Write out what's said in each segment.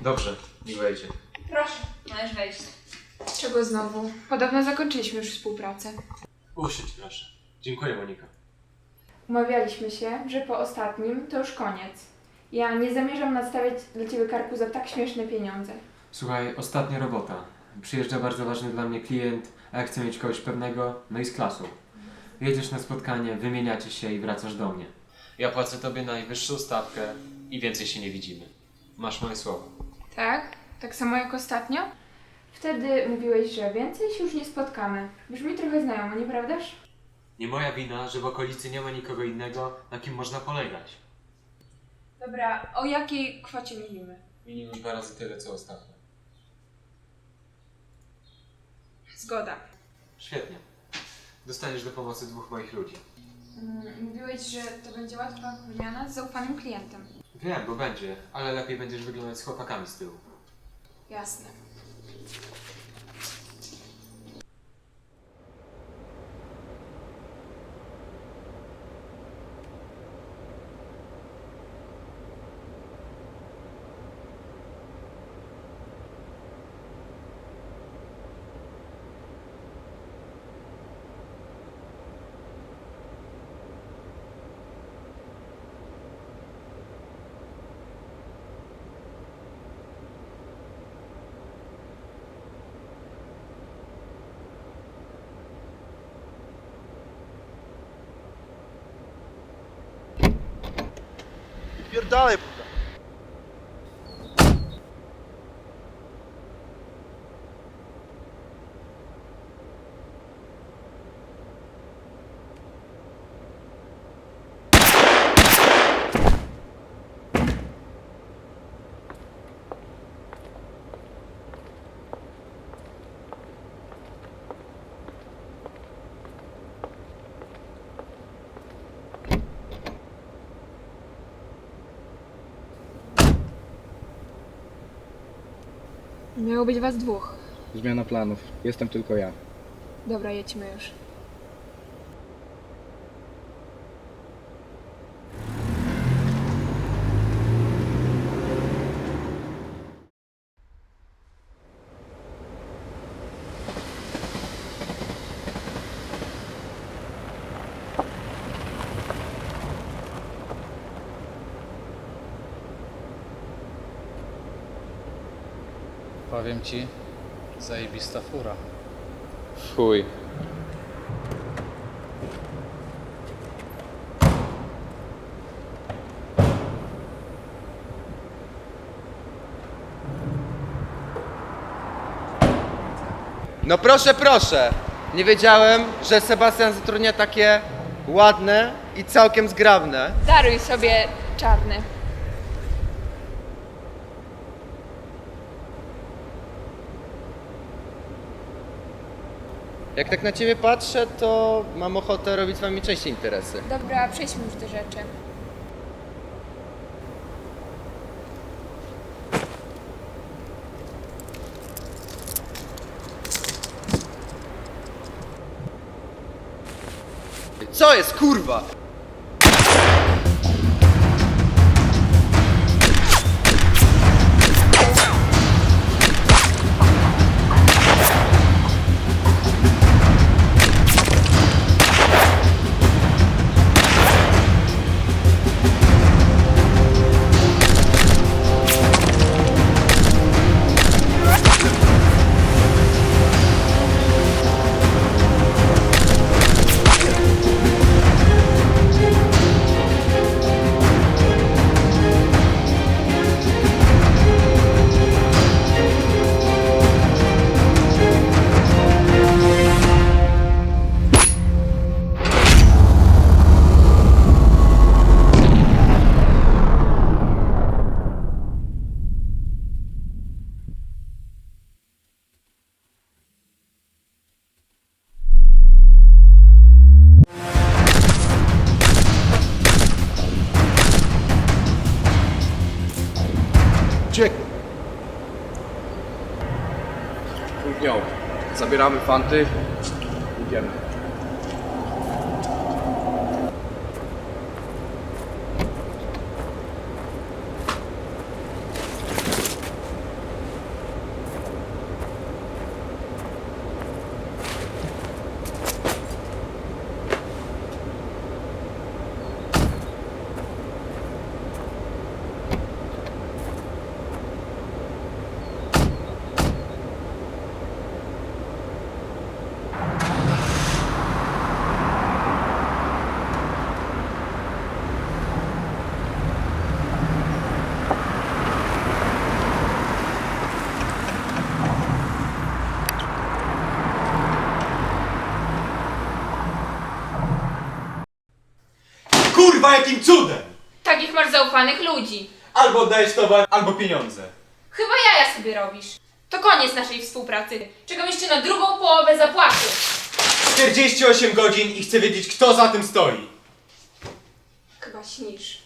Dobrze, niech wejdzie. Proszę, możesz wejść. Czego znowu? Podobno zakończyliśmy już współpracę. Usiądź proszę. Dziękuję, Monika. Umawialiśmy się, że po ostatnim to już koniec. Ja nie zamierzam nadstawiać dla ciebie karku za tak śmieszne pieniądze. Słuchaj, ostatnia robota. Przyjeżdża bardzo ważny dla mnie klient, a ja chcę mieć kogoś pewnego, no i z klasą. Jedziesz na spotkanie, wymieniacie się i wracasz do mnie. Ja płacę tobie najwyższą stawkę i więcej się nie widzimy. Masz moje słowo. Tak? Tak samo jak ostatnio? Wtedy mówiłeś, że więcej się już nie spotkamy. Brzmi trochę znajomo, nieprawdaż? Nie moja wina, że w okolicy nie ma nikogo innego, na kim można polegać. Dobra, o jakiej kwocie mówimy? Minimum dwa razy tyle, co ostatnio. Zgoda. Świetnie. Dostaniesz do pomocy dwóch moich ludzi. Mm, Mówiłeś, że to będzie łatwa wymiana z zaufanym klientem. Wiem, bo będzie, ale lepiej będziesz wyglądać z chłopakami z tyłu. Jasne. Dalej, é Miało być was dwóch. Zmiana planów. Jestem tylko ja. Dobra, jedźmy już. Powiem ci, zajebista fura. Fuj. No proszę, proszę. Nie wiedziałem, że Sebastian zatrudnia takie ładne i całkiem zgrabne. Daruj sobie czarny. Jak tak na ciebie patrzę, to mam ochotę robić z wami częściej interesy. Dobra, przejdźmy już do rzeczy. Co jest, kurwa? Ciek. Późnią. Zabieramy fanty. Idziemy. Kurwa, jakim cudem! Takich masz zaufanych ludzi. Albo dajesz towar, albo pieniądze. Chyba jaja sobie robisz. To koniec naszej współpracy. Czekam jeszcze na drugą połowę zapłaty. 48 godzin i chcę wiedzieć, kto za tym stoi. Chyba śnisz.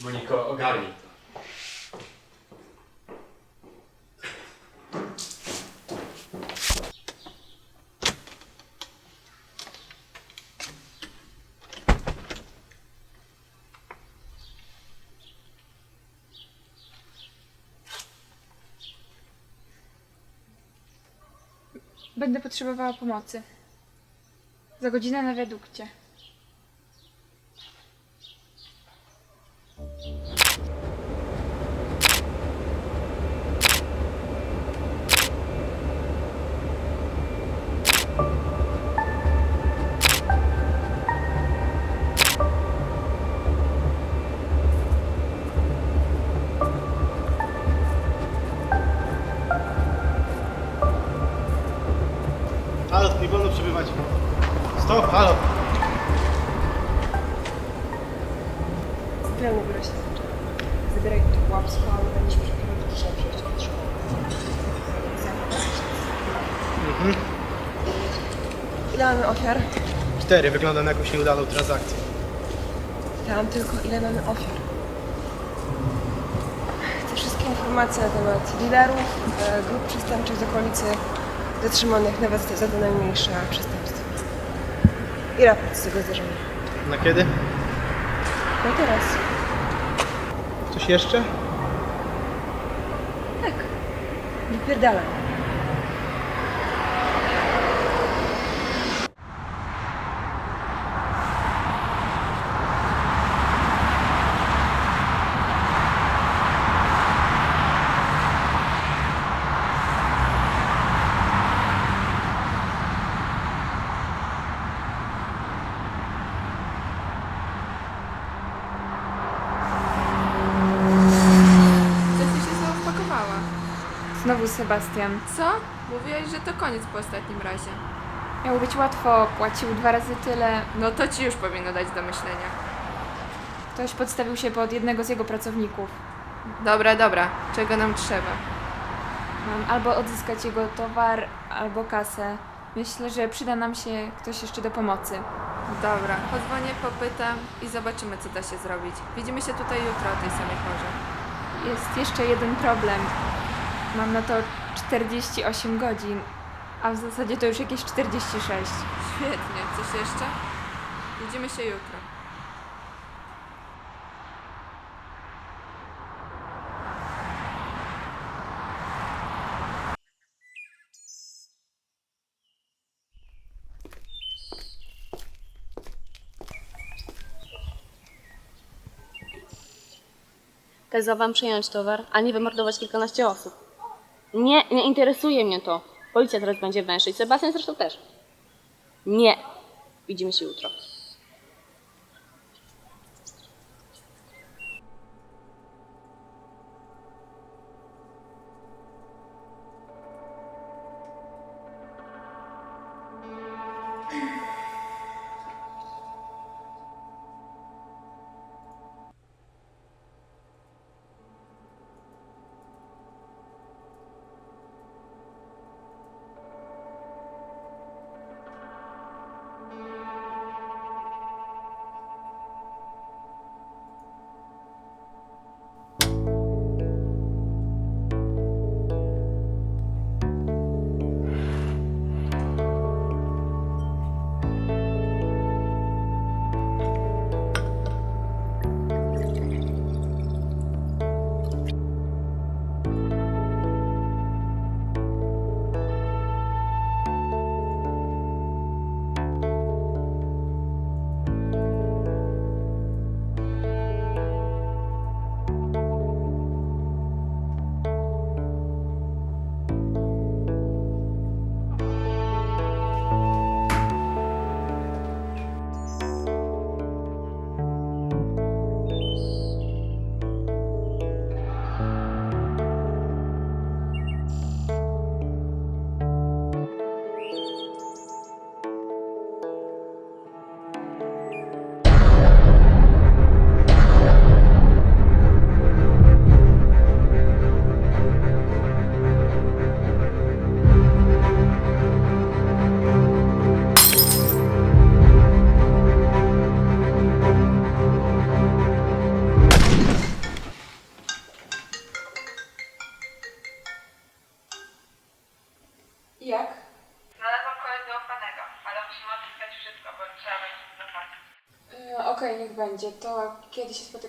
Moniko, ogarnij Będę potrzebowała pomocy. Za godzinę na wiadukcie. Nie wolno przebywać. Stop, halo. Biuro się zaczęło. Zabieraj tu łapsko, ale będziesz że trzeba przejść od szkoły. Ile mamy ofiar? Cztery, wygląda na jakąś nieudaną transakcję. Pytałam tylko, ile mamy ofiar. Te wszystkie informacje na temat dealerów, e, grup przestępczych z okolicy, zatrzymanych nawet za te najmniejsze przestępstwa. I raport z tego zdarzenia. Na kiedy? No i teraz. Coś jeszcze? Tak. Wypierdalaj. Ciocia się znowu wpakowała. Sebastian. Co? Mówiłaś, że to koniec po ostatnim razie. Miało być łatwo, płacił dwa razy tyle. No to ci już powinno dać do myślenia. Ktoś podstawił się pod jednego z jego pracowników. Dobra, dobra. Czego nam trzeba? Mam albo odzyskać jego towar, albo kasę. Myślę, że przyda nam się ktoś jeszcze do pomocy. Dobra, podzwonię, popytam i zobaczymy, co da się zrobić. Widzimy się tutaj jutro o tej samej porze. Jest jeszcze jeden problem. Mam na to 48 godzin, a w zasadzie to już jakieś 46. Świetnie. Coś jeszcze? Widzimy się jutro. Kazał wam przejąć towar, a nie wymordować kilkanaście osób. Nie, nie interesuje mnie to. Policja teraz będzie węszyć, Sebastian zresztą też. Nie. Widzimy się jutro.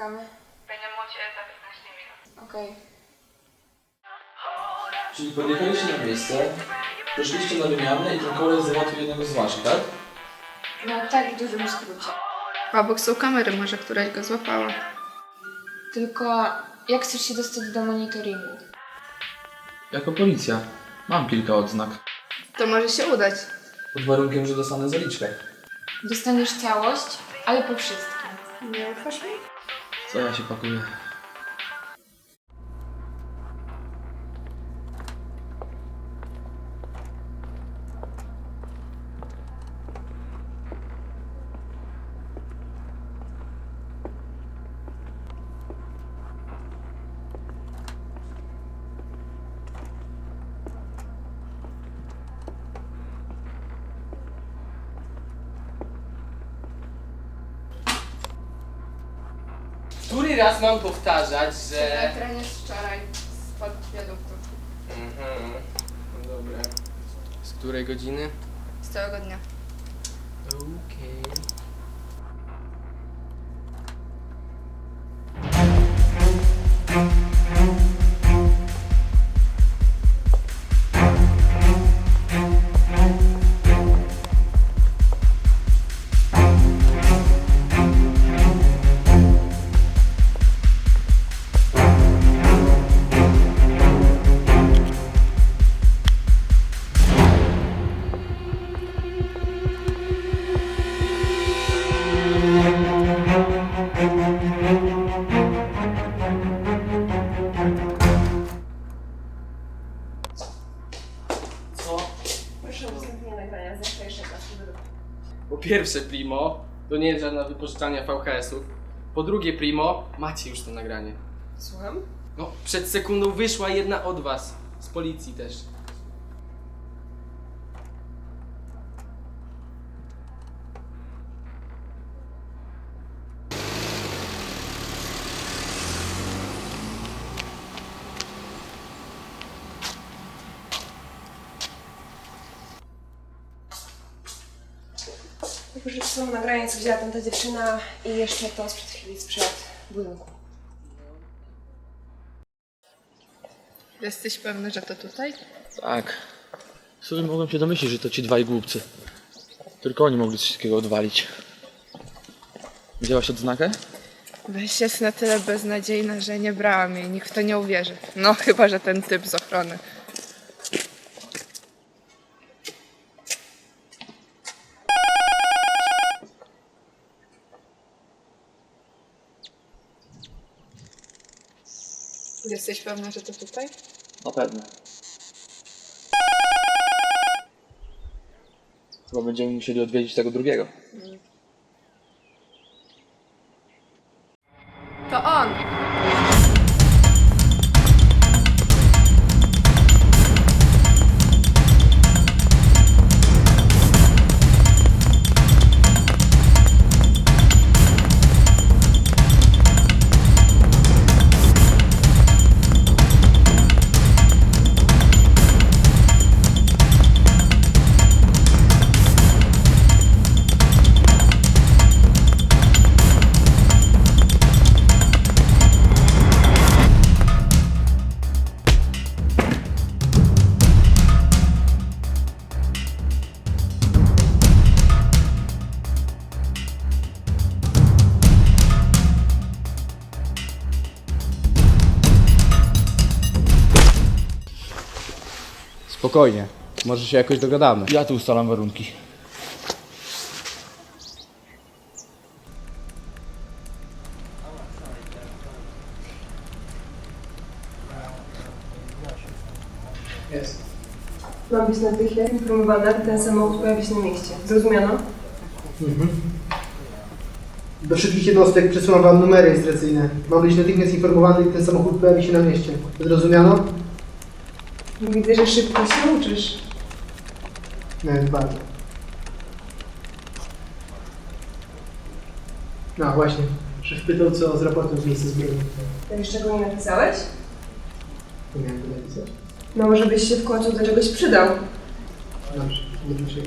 Będziemy u Ciebie za 15 minut. Okej. Czyli podjechaliście na miejsce, poszliście na wymianę i ten koleś załatwił jednego z waszych, tak? No tak w dużym skrócie. Obok są kamery, może któraś go złapała. Tylko jak chcesz się dostać do monitoringu? Jako policja. Mam kilka odznak. To może się udać. Pod warunkiem, że dostanę zaliczkę. Dostaniesz całość, ale po wszystkim. Nie ufasz mi? Co ja się pakuję? Raz mam powtarzać, że... Trenie z wczoraj spod wiaduktu. Mhm. No dobra. Z której godziny? Z całego dnia. Okej. Pierwsze, Primo, to nie jest żadne wypożyczanie VHS-ów. Po drugie, Primo, macie już to nagranie. Słucham? No, przed sekundą wyszła jedna od was. Z policji też. Wykorzystałam nagranie, co widziała tamta dziewczyna i jeszcze to sprzed chwili sprzed budynku. Jesteś pewny, że to tutaj? Tak. Sobie mogłem się domyślić, że to ci dwaj głupcy. Tylko oni mogli coś takiego odwalić. Widziałaś odznakę? Weź jest na tyle beznadziejna, że nie brałam jej. Nikt w to nie uwierzy. No chyba, że ten typ z ochrony. Jesteś pewna, że to tutaj? Na pewno. Chyba będziemy musieli odwiedzić tego drugiego. To Spokojnie, może się jakoś dogadamy. Ja tu ustalam warunki. Mam być natychmiast informowana, gdy ten samochód pojawi się na mieście. Zrozumiano? Do wszystkich jednostek przesyłam Wam numery rejestracyjne. Mam być natychmiast informowany, gdy ten samochód pojawi się na mieście. Zrozumiano? Widzę, że szybko się uczysz. Nie, bardzo. No właśnie. Szef pytał, co z raportem z miejsca zbrodni. To jeszcze go nie napisałeś? Nie miałem go napisać. No może byś się w końcu do czegoś przydał. Dobrze, będę się.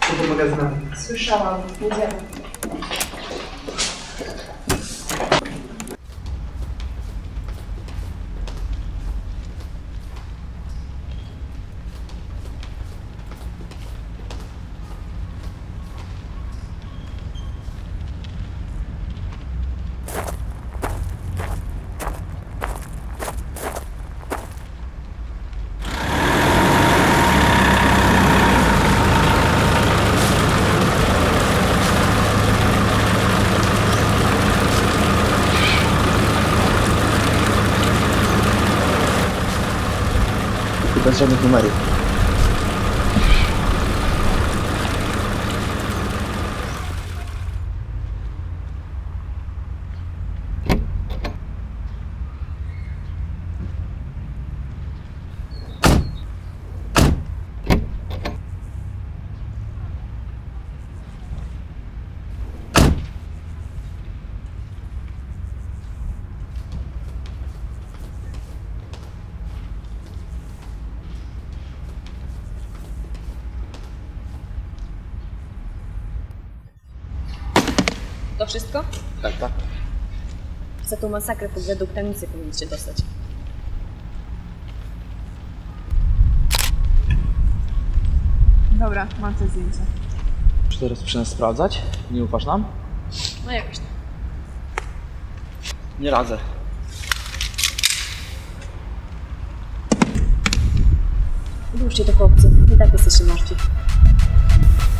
Co to magazynami? Słyszałam, jedziemy. Conchetumare. To wszystko? Tak, tak. Za tą masakrę pod wiaduktami powinniście dostać. Dobra, mam te zdjęcia. Czy teraz nas sprawdzać? Nie ufasz nam? No jakoś tak. Nie radzę. Odłóżcie to chłopcy, i tak jesteście martwi.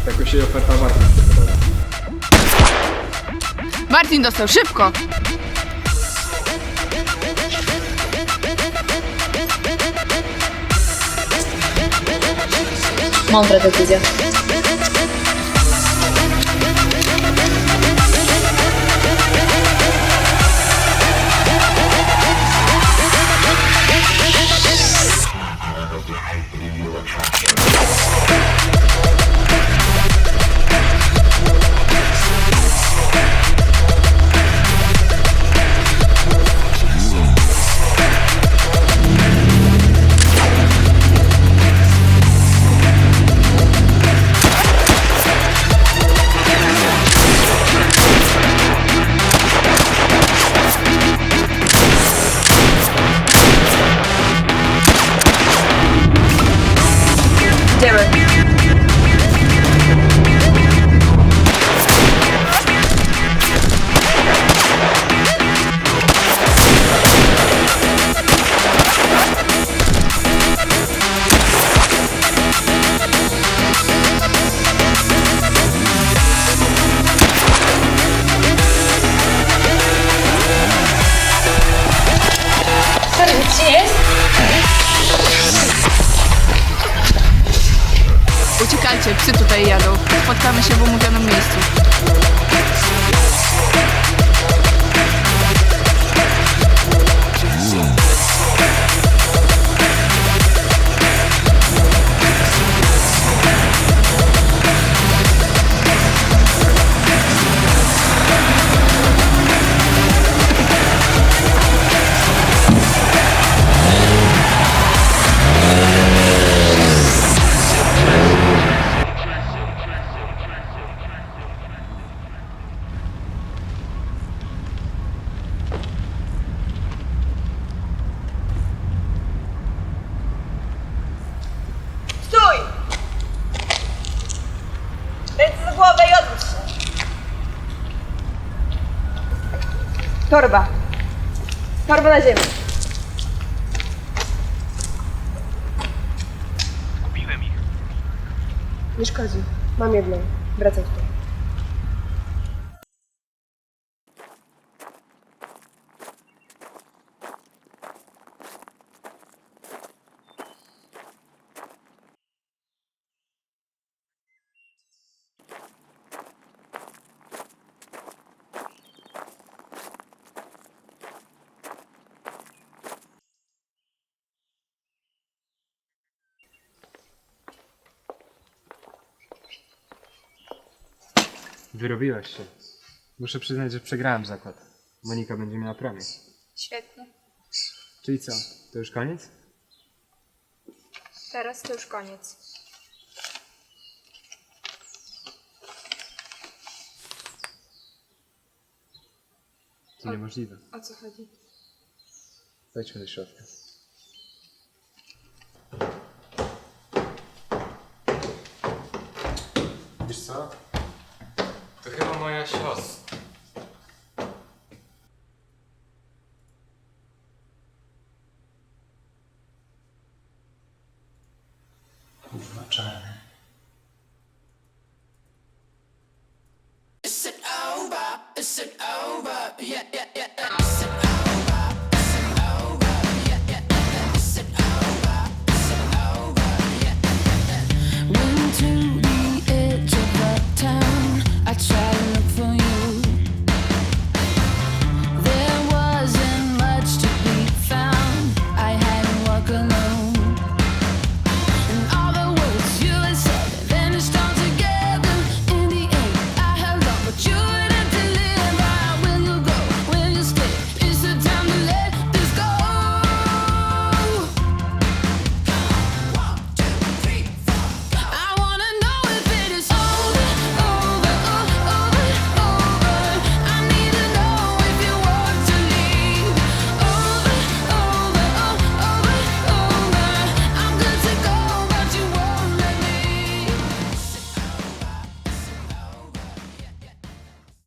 Jakoś się oferta podoba. Martin dostał, szybko! Mądra decyzja. Nie szkodzi. Mam jedną. Wracaj tutaj. Wyrobiłaś się. Muszę przyznać, że przegrałem zakład. Monika będzie miała premię. Świetnie. Czyli co? To już koniec? Teraz to już koniec. To niemożliwe. O co chodzi? Wejdźmy do środka. Wiesz co? To chyba moja siostra. Kurwa,